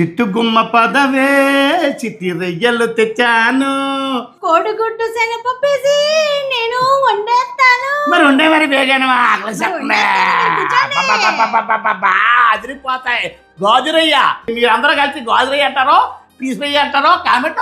చిట్టుగుమ్మ పదవే చిట్టి రొయ్యలు తెచ్చాను. కోడిగుడ్డు శనగపప్పేసి నేను వండేస్తాను. మరి ఉండే మరి ఆకలి చెప్పలే. అబ్బబ్బబ్బబ్బబ్బబ్బా, అదిరిపోతాయి. గాజురయ్య. మీరు అందరూ కలిసి గాజురయ్య అంటారో పీస్ రొయ్య అంటారో కామెంట్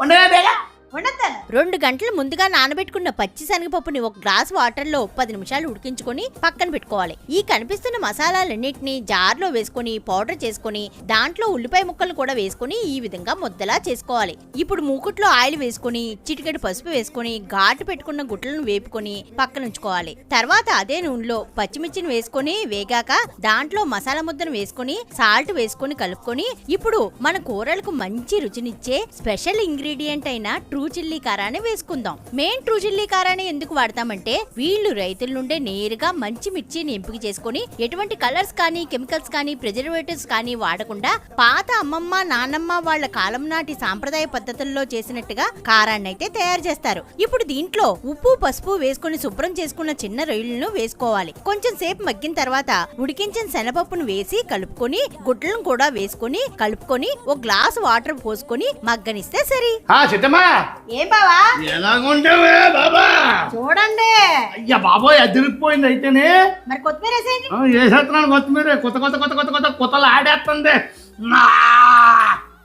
ఉండవే బేగా రెండు గంటల ముందుగా నానబెట్టుకున్న పచ్చి శనగపప్పుని ఒక గ్లాస్ వాటర్లో పది నిమిషాలు ఉడికించుకొని పక్కన పెట్టుకోవాలి. ఈ కనిపిస్తున్న మసాలాలన్నింటినీ జార్లో వేసుకొని పౌడర్ చేసుకొని దాంట్లో ఉల్లిపాయ ముక్కలు కూడా వేసుకొని ఈ విధంగా ముద్దలా చేసుకోవాలి. ఇప్పుడు మూకుట్లో ఆయిల్ వేసుకొని చిటికెడు పసుపు వేసుకొని ఘాటు పెట్టుకున్న గుడ్లను వేపుకొని పక్కన ఉంచుకోవాలి. తర్వాత అదే నూనెలో పచ్చిమిర్చిని వేసుకొని వేగాక దాంట్లో మసాలా ముద్దను వేసుకొని సాల్ట్ వేసుకొని కలుపుకొని ఇప్పుడు మన కూరలకు మంచి రుచినిచ్చే స్పెషల్ ఇంగ్రీడియంట్ అయిన ట్రూ చిల్లీ కారాన్ని వేసుకుందాం. మెయిన్ ట్రూ చిల్లీ కారాన్ని ఎందుకు వాడతామంటే వీళ్ళు రైతుల నుండే నేరుగా మంచి మిర్చిని ఎంపిక చేసుకొని ఎటువంటి కలర్స్ కానీ కెమికల్స్ కానీ ప్రిజర్వేటివ్స్ కానీ వాడకుండా పాత అమ్మమ్మ నానమ్మ వాళ్ళ కాలం నాటి సాంప్రదాయ పద్ధతుల్లో చేసినట్టుగా కారాన్ని అయితే తయారు చేస్తారు. ఇప్పుడు దీంట్లో ఉప్పు పసుపు వేసుకొని శుభ్రం చేసుకున్న చిన్న రొయ్యలను వేసుకోవాలి. కొంచెం సేపు మగ్గిన తర్వాత ఉడికించిన శనపప్పును వేసి కలుపుకొని గుడ్లను కూడా వేసుకొని కలుపుకొని ఒక గ్లాస్ వాటర్ పోసుకొని మగ్గనిస్తే సరి. సిద్ధమా ఏం బావా? ఎలాగుంటావే బాబా? చూడండి. అయ్యా బాబోయ్ అదిరిపోయింది అయితేనే. మరి కొత్తిమీర వేసేయండి. వేసేస్తున్నాను కొత్తిమీర. కొత్త కొత్త కొత్త కొత్త కొత్త కొత్తలు ఆడేస్తుంది. నా!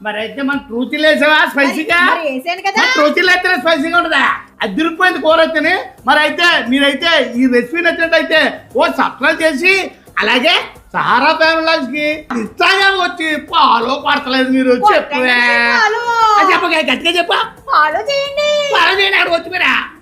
మరి అయితే మన ట్రూచిల్ వేసావా స్పైసీగా? మరి వేసాను కదా. ట్రూచిల్ అయితే స్పైసీగా ఉంటుందా? అదిరిపోయింది కూర అయితేనే. మరి అయితే మీరైతే ఈ రెసిపీ నచ్చినట్టయితే ఓ సబ్స్క్రైబ్ చేసి అలాగే సహారా ఫ్యామిలీస్కి ఇన్స్టాగ్రామ్ వచ్చి ఫాలో పడతలేదు మీరు చెప్పే. చెప్పగా గట్టిగా చెప్పా. ఫాలో చేయండి. ఫాలో చేయడానికి వచ్చి మీరా